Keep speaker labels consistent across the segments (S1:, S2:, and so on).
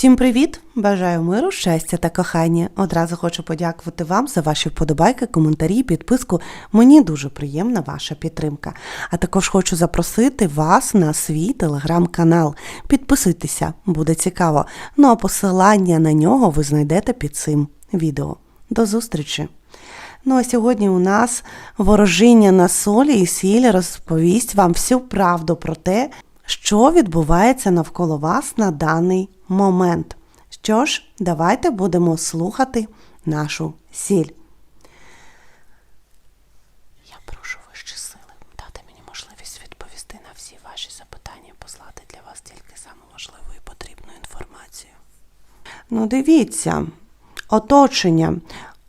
S1: Всім привіт! Бажаю миру, щастя та кохання. Одразу хочу подякувати вам за ваші вподобайки, коментарі, підписку. Мені дуже приємна ваша підтримка. А також хочу запросити вас на свій телеграм-канал. Підписуйтеся, буде цікаво. Ну а посилання на нього ви знайдете під цим відео. До зустрічі! Ну а сьогодні у нас ворожіння на солі і сіль розповість вам всю правду про те, що відбувається навколо вас на даний момент. Що ж, давайте будемо слухати нашу сіль. Я прошу вищі сили дати мені можливість відповісти на всі ваші запитання, послати для вас тільки саму. Ну, дивіться, оточення.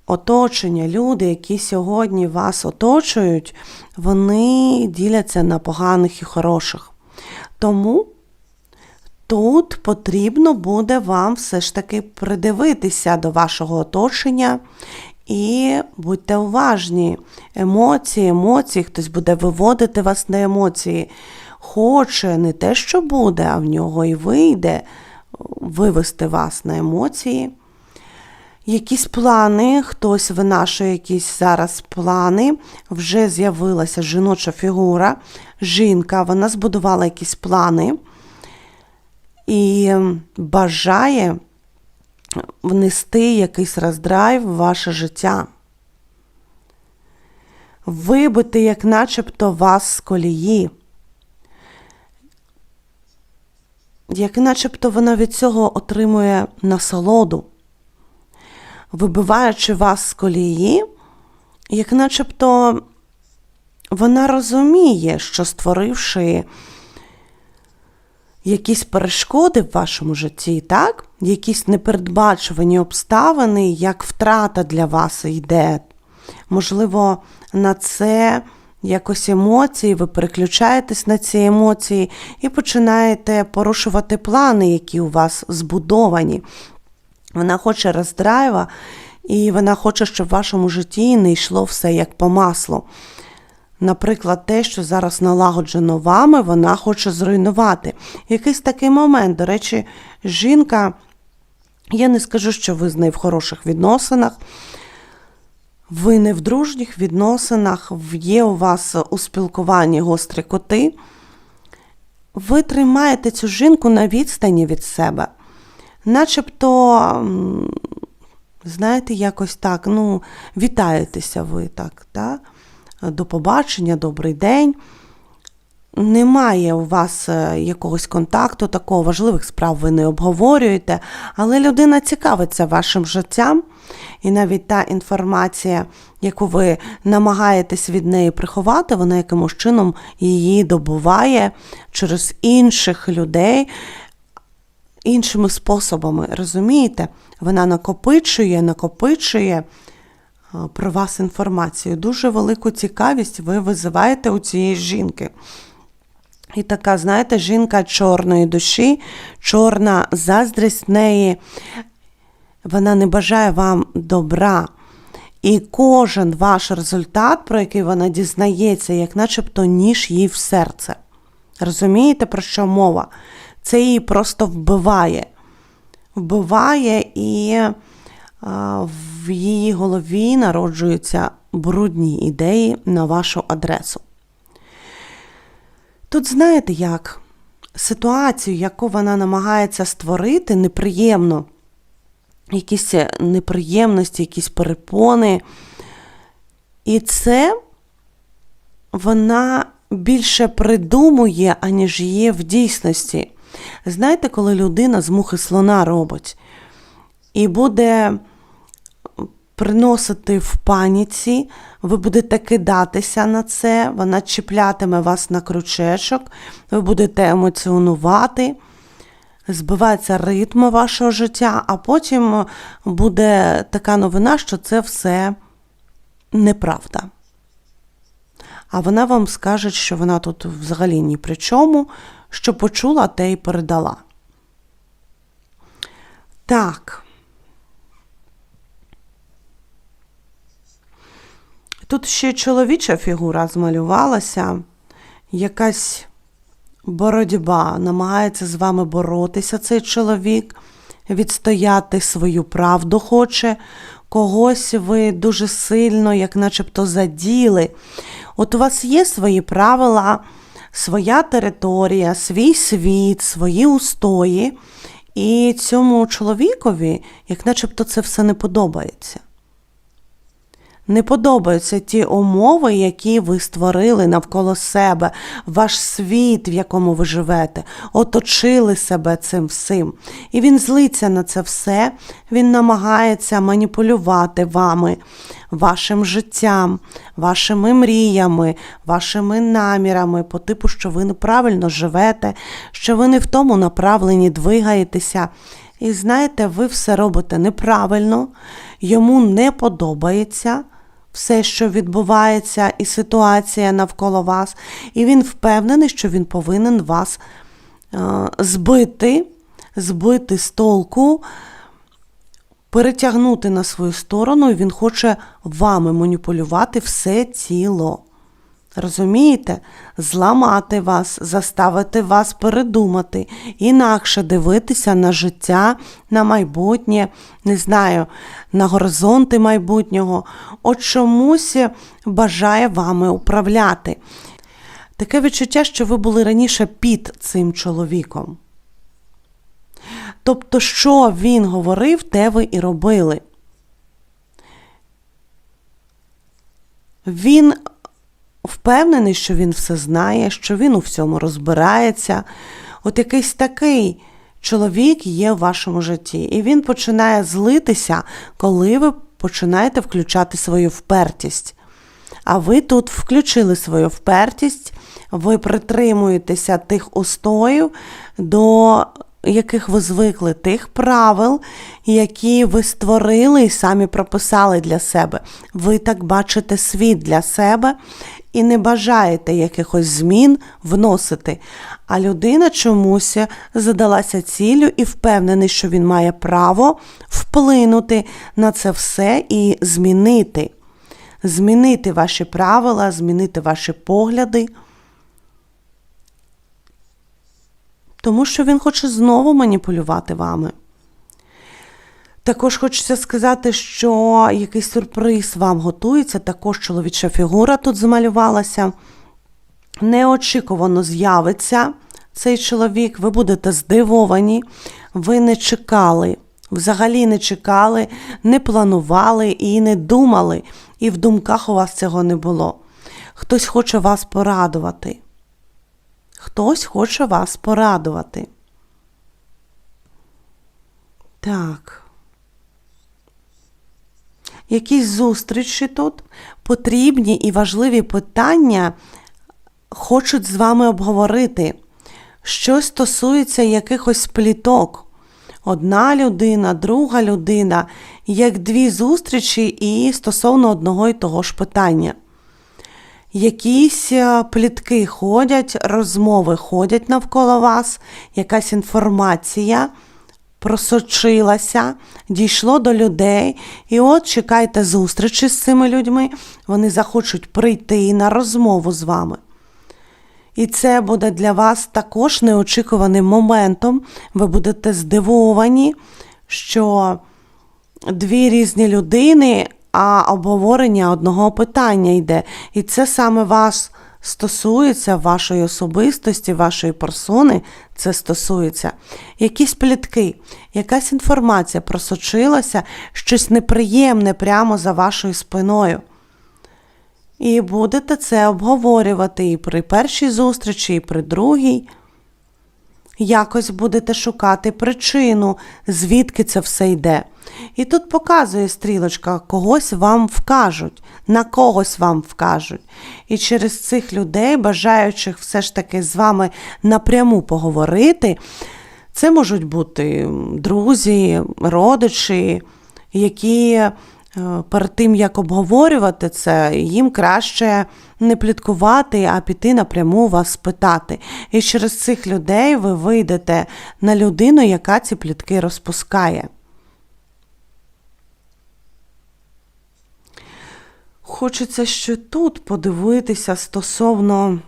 S1: Оточення, люди, які сьогодні вас оточують, вони діляться на поганих і хороших. Тому тут потрібно буде вам все ж таки придивитися до вашого оточення і будьте уважні. Емоції, емоції, хтось буде виводити вас на емоції. Хоче не те, що буде, а в нього і вийде вивести вас на емоції. Якісь плани, хтось винашує якісь зараз плани, вже з'явилася жіноча фігура, жінка, вона збудувала якісь плани і бажає внести якийсь роздрайв в ваше життя. Вибити, як начебто, вас з колії. Як начебто вона від цього отримує насолоду вибиваючи вас з колії, як начебто вона розуміє, що створивши якісь перешкоди в вашому житті, так? якісь непередбачувані обставини, як втрата для вас йде. Можливо, на це якось емоції, ви переключаєтесь на ці емоції і починаєте порушувати плани, які у вас збудовані. Вона хоче роздрайва, і вона хоче, щоб в вашому житті не йшло все як по маслу. Наприклад, те, що зараз налагоджено вами, вона хоче зруйнувати. Якийсь такий момент, до речі, жінка, я не скажу, що ви з нею в хороших відносинах, ви не в дружніх відносинах, є у вас у спілкуванні гострі коти. Ви тримаєте цю жінку на відстані від себе начебто, знаєте, якось так, ну, вітаєтеся ви так, да? до побачення, добрий день. Немає у вас е, якогось контакту, такого важливих справ ви не обговорюєте, але людина цікавиться вашим життям, і навіть та інформація, яку ви намагаєтесь від неї приховати, вона якимось чином її добуває через інших людей, іншими способами. Розумієте? Вона накопичує, накопичує про вас інформацію. Дуже велику цікавість ви визиваєте у цієї жінки. І така, знаєте, жінка чорної душі, чорна заздрість неї, вона не бажає вам добра. І кожен ваш результат, про який вона дізнається, як начебто ніж їй в серце. Розумієте, про що мова? Це її просто вбиває. Вбиває і в її голові народжуються брудні ідеї на вашу адресу. Тут знаєте як? Ситуацію, яку вона намагається створити, неприємно, якісь неприємності, якісь перепони. І це вона більше придумує, аніж є в дійсності. Знаєте, коли людина з мухи слона робить і буде приносити в паніці, ви будете кидатися на це, вона чіплятиме вас на крючечок, ви будете емоціонувати, збивається ритм вашого життя, а потім буде така новина, що це все неправда. А вона вам скаже, що вона тут взагалі ні при чому, що почула, те й передала. Так. Тут ще чоловіча фігура змалювалася, якась боротьба, намагається з вами боротися цей чоловік. відстояти свою правду хоче, когось ви дуже сильно, як начебто, заділи. От у вас є свої правила, своя територія, свій світ, свої устої, і цьому чоловікові, як начебто, це все не подобається. Не подобаються ті умови, які ви створили навколо себе, ваш світ, в якому ви живете, оточили себе цим всім. І він злиться на це все, він намагається маніпулювати вами, вашим життям, вашими мріями, вашими намірами, по типу, що ви неправильно живете, що ви не в тому направленні двигаєтеся. І знаєте, ви все робите неправильно, йому не подобається все, що відбувається, і ситуація навколо вас, і він впевнений, що він повинен вас е, збити, збити з толку, перетягнути на свою сторону, і він хоче вами маніпулювати все тіло. Розумієте? Зламати вас, заставити вас передумати, інакше дивитися на життя, на майбутнє, не знаю, на горизонти майбутнього. От чомусь бажає вами управляти. Таке відчуття, що ви були раніше під цим чоловіком. Тобто, що він говорив, те ви і робили. Він впевнений, що він все знає, що він у всьому розбирається. От якийсь такий чоловік є в вашому житті, і він починає злитися, коли ви починаєте включати свою впертість. А ви тут включили свою впертість, ви притримуєтеся тих устоїв, до яких ви звикли, тих правил, які ви створили і самі прописали для себе. Ви так бачите світ для себе і не бажаєте якихось змін вносити. А людина чомусь задалася ціллю і впевнений, що він має право вплинути на це все і змінити. Змінити ваші правила, змінити ваші погляди. Тому що він хоче знову маніпулювати вами. Також хочеться сказати, що якийсь сюрприз вам готується, також чоловіча фігура тут замалювалася. Неочікувано з'явиться цей чоловік, ви будете здивовані, ви не чекали, взагалі не чекали, не планували і не думали, і в думках у вас цього не було. Хтось хоче вас порадувати. Хтось хоче вас порадувати. Так якісь зустрічі тут, потрібні і важливі питання хочуть з вами обговорити. Що стосується якихось пліток. Одна людина, друга людина, як дві зустрічі і стосовно одного і того ж питання. Якісь е, плітки ходять, розмови ходять навколо вас, якась інформація просочилася, дійшло до людей, і от чекайте зустрічі з цими людьми, вони захочуть прийти на розмову з вами. І це буде для вас також неочікуваним моментом. Ви будете здивовані, що дві різні людини, а обговорення одного питання йде. І це саме вас стосується вашої особистості, вашої персони, це стосується. Якісь плітки, якась інформація просочилася, щось неприємне прямо за вашою спиною. І будете це обговорювати і при першій зустрічі, і при другій якось будете шукати причину, звідки це все йде. І тут показує стрілочка, когось вам вкажуть, на когось вам вкажуть. І через цих людей, бажаючих все ж таки з вами напряму поговорити, це можуть бути друзі, родичі, які перед тим, як обговорювати це, їм краще не пліткувати, а піти напряму вас спитати. І через цих людей ви вийдете на людину, яка ці плітки розпускає. Хочеться ще тут подивитися стосовно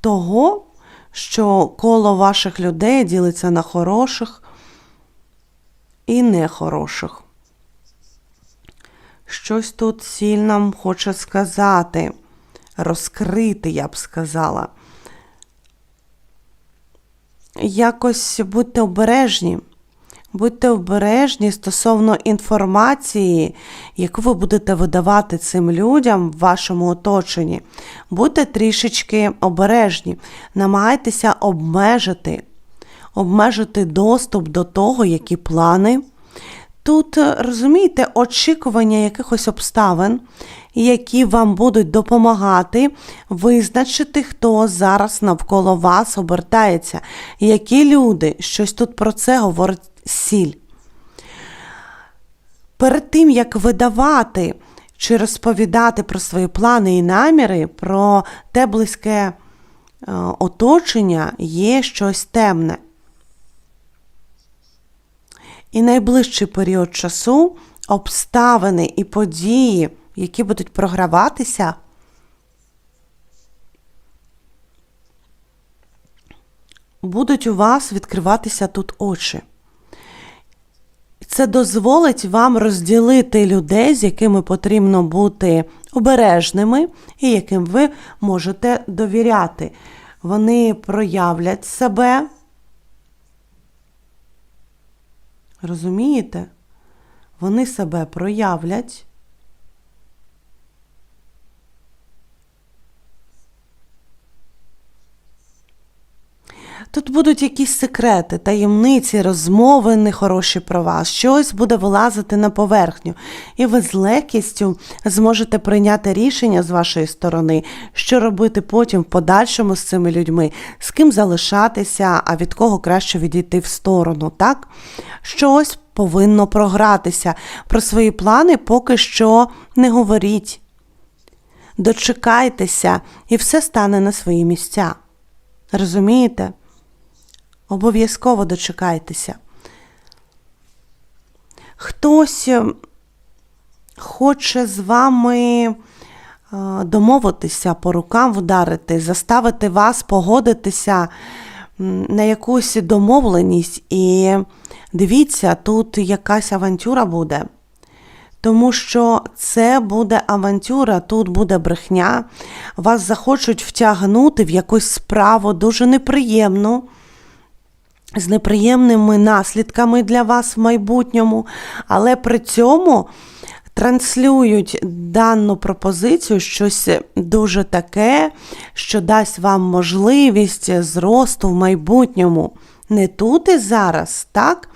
S1: того, що коло ваших людей ділиться на хороших і нехороших. Щось тут сіль нам хоче сказати, розкрити, я б сказала. Якось будьте обережні. Будьте обережні стосовно інформації, яку ви будете видавати цим людям в вашому оточенні. Будьте трішечки обережні, намагайтеся обмежити, обмежити доступ до того, які плани. Тут, розумієте, очікування якихось обставин, які вам будуть допомагати визначити, хто зараз навколо вас обертається, які люди, щось тут про це говорить сіль. Перед тим, як видавати чи розповідати про свої плани і наміри, про те близьке е, оточення, є щось темне. І найближчий період часу обставини і події, які будуть програватися, будуть у вас відкриватися тут очі. Це дозволить вам розділити людей, з якими потрібно бути обережними і яким ви можете довіряти. Вони проявлять себе. Розумієте? Вони себе проявлять. Тут будуть якісь секрети, таємниці, розмови нехороші про вас, щось буде вилазити на поверхню, і ви з легкістю зможете прийняти рішення з вашої сторони, що робити потім в подальшому з цими людьми, з ким залишатися, а від кого краще відійти в сторону. так? Щось повинно програтися. Про свої плани поки що не говоріть. Дочекайтеся, і все стане на свої місця. Розумієте? Обов'язково дочекайтеся. Хтось е, хоче з вами е, домовитися, по рукам вдарити, заставити вас погодитися на якусь домовленість. І дивіться, тут якась авантюра буде. Тому що це буде авантюра, тут буде брехня, вас захочуть втягнути в якусь справу дуже неприємну з неприємними наслідками для вас в майбутньому, але при цьому транслюють дану пропозицію щось дуже таке, що дасть вам можливість зросту в майбутньому. Не тут і зараз, так?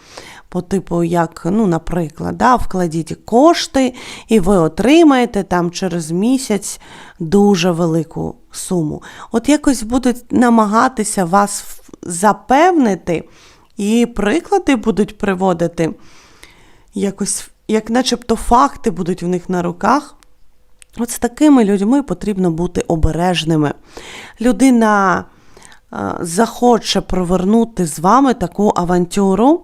S1: По типу, як, ну, наприклад, да, вкладіть кошти, і ви отримаєте там через місяць дуже велику суму. От якось будуть намагатися вас запевнити, і приклади будуть приводити, якось, як начебто факти будуть в них на руках. От з такими людьми потрібно бути обережними. Людина е, захоче провернути з вами таку авантюру,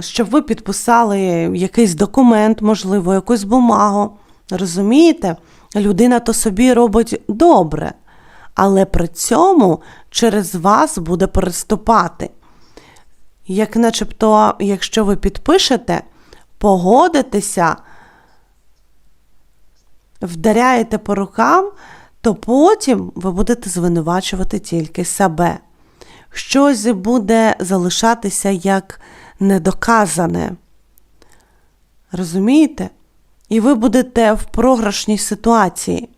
S1: щоб ви підписали якийсь документ, можливо, якусь бумагу. Розумієте? Людина то собі робить добре але при цьому через вас буде переступати. Як начебто, якщо ви підпишете, погодитеся, вдаряєте по рукам, то потім ви будете звинувачувати тільки себе. Щось буде залишатися як недоказане. Розумієте? І ви будете в програшній ситуації.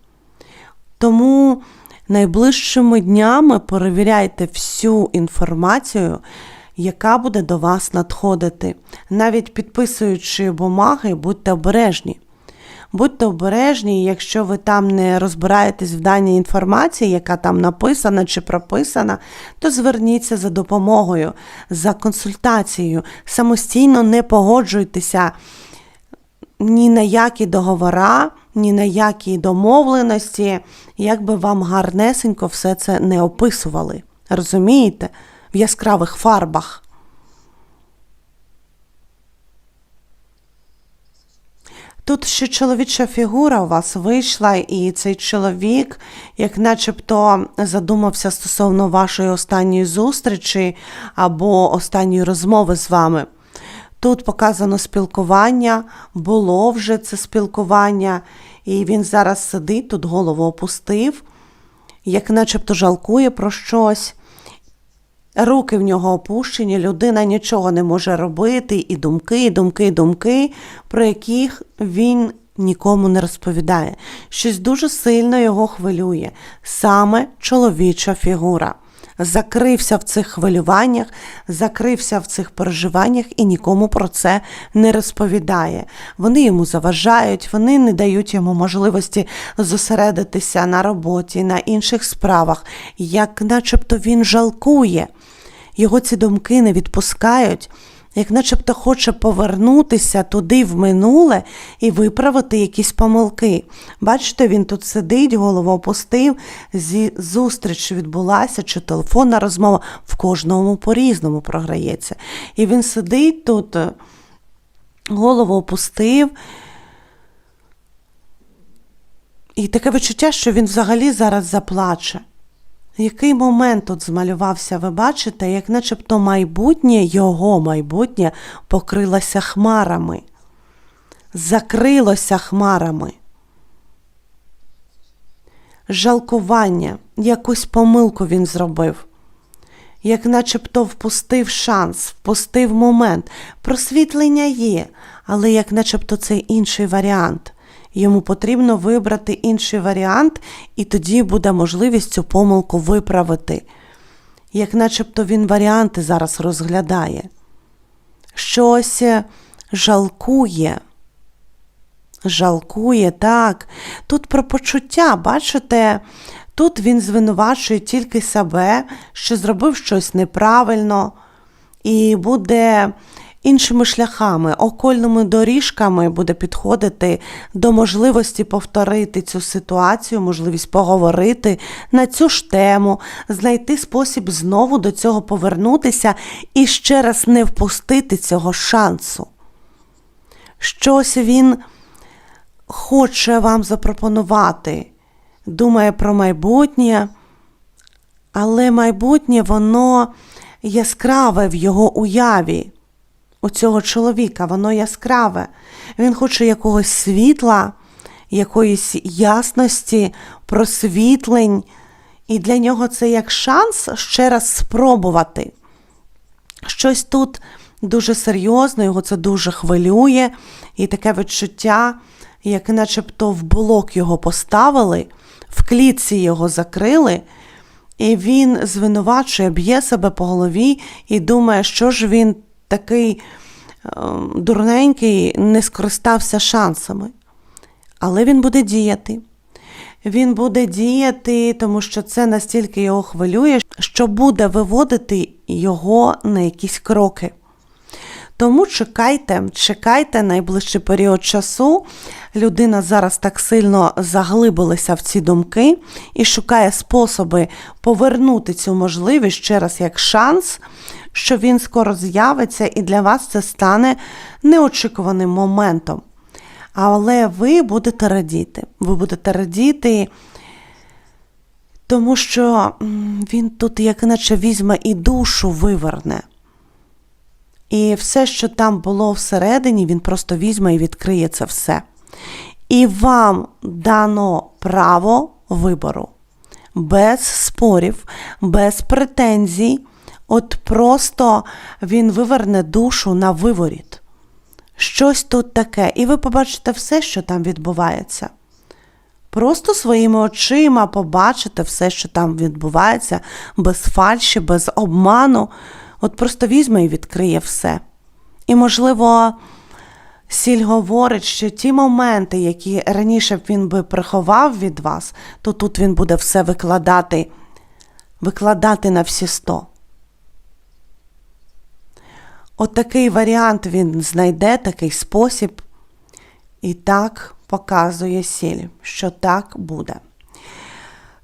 S1: Тому найближчими днями перевіряйте всю інформацію, яка буде до вас надходити. Навіть підписуючи бумаги, будьте обережні. Будьте обережні, якщо ви там не розбираєтесь в даній інформації, яка там написана чи прописана, то зверніться за допомогою, за консультацією. Самостійно не погоджуйтеся ні на які договора, ні на які домовленості, як би вам гарнесенько все це не описували. Розумієте? В яскравих фарбах. Тут ще чоловіча фігура у вас вийшла, і цей чоловік, як начебто задумався стосовно вашої останньої зустрічі або останньої розмови з вами. Тут показано спілкування, було вже це спілкування, і він зараз сидить, тут голову опустив, як начебто жалкує про щось. Руки в нього опущені, людина нічого не може робити, і думки, і думки, і думки, про яких він нікому не розповідає. Щось дуже сильно його хвилює, саме чоловіча фігура. Закрився в цих хвилюваннях, закрився в цих переживаннях і нікому про це не розповідає. Вони йому заважають, вони не дають йому можливості зосередитися на роботі, на інших справах, як начебто він жалкує. Його ці думки не відпускають, як начебто хоче повернутися туди в минуле і виправити якісь помилки. Бачите, він тут сидить, голову опустив, зі зустріч відбулася, чи телефонна розмова в кожному по-різному програється. І він сидить тут, е, голову опустив. І таке відчуття, що він взагалі зараз заплаче. Який момент тут змалювався, ви бачите, як начебто майбутнє, його майбутнє покрилося хмарами, закрилося хмарами. Жалкування, якусь помилку він зробив, як начебто впустив шанс, впустив момент. Просвітлення є, але як начебто це інший варіант. Йому потрібно вибрати інший варіант, і тоді буде можливість цю помилку виправити. Як начебто він варіанти зараз розглядає. Щось жалкує. Жалкує, так. Тут про почуття, бачите, тут він звинувачує тільки себе, що зробив щось неправильно, і буде іншими шляхами, окольними доріжками буде підходити до можливості повторити цю ситуацію, можливість поговорити на цю ж тему, знайти спосіб знову до цього повернутися і ще раз не впустити цього шансу. Щось він хоче вам запропонувати, думає про майбутнє, але майбутнє воно яскраве в його уяві у цього чоловіка, воно яскраве. Він хоче якогось світла, якоїсь ясності, просвітлень. І для нього це як шанс ще раз спробувати. Щось тут дуже серйозно, його це дуже хвилює, і таке відчуття, як начебто в блок його поставили, в клітці його закрили, і він звинувачує, б'є себе по голові і думає, що ж він такий е, дурненький, не скористався шансами. Але він буде діяти. Він буде діяти, тому що це настільки його хвилює, що буде виводити його на якісь кроки. Тому чекайте, чекайте найближчий період часу. Людина зараз так сильно заглибилася в ці думки і шукає способи повернути цю можливість ще раз як шанс, що він скоро з'явиться, і для вас це стане неочікуваним моментом. Але ви будете радіти. Ви будете радіти, тому що він тут, як наче візьме і душу виверне. І все, що там було всередині, він просто візьме і відкриє це все. І вам дано право вибору. Без спорів, без претензій. От просто він виверне душу на виворіт. Щось тут таке, і ви побачите все, що там відбувається. Просто своїми очима побачите все, що там відбувається, без фальші, без обману. От просто візьме і відкриє все. І, можливо, сіль говорить, що ті моменти, які раніше б він би приховав від вас, то тут він буде все викладати, викладати на всі сто. От варіант він знайде, такий спосіб, і так показує сіль, що так буде.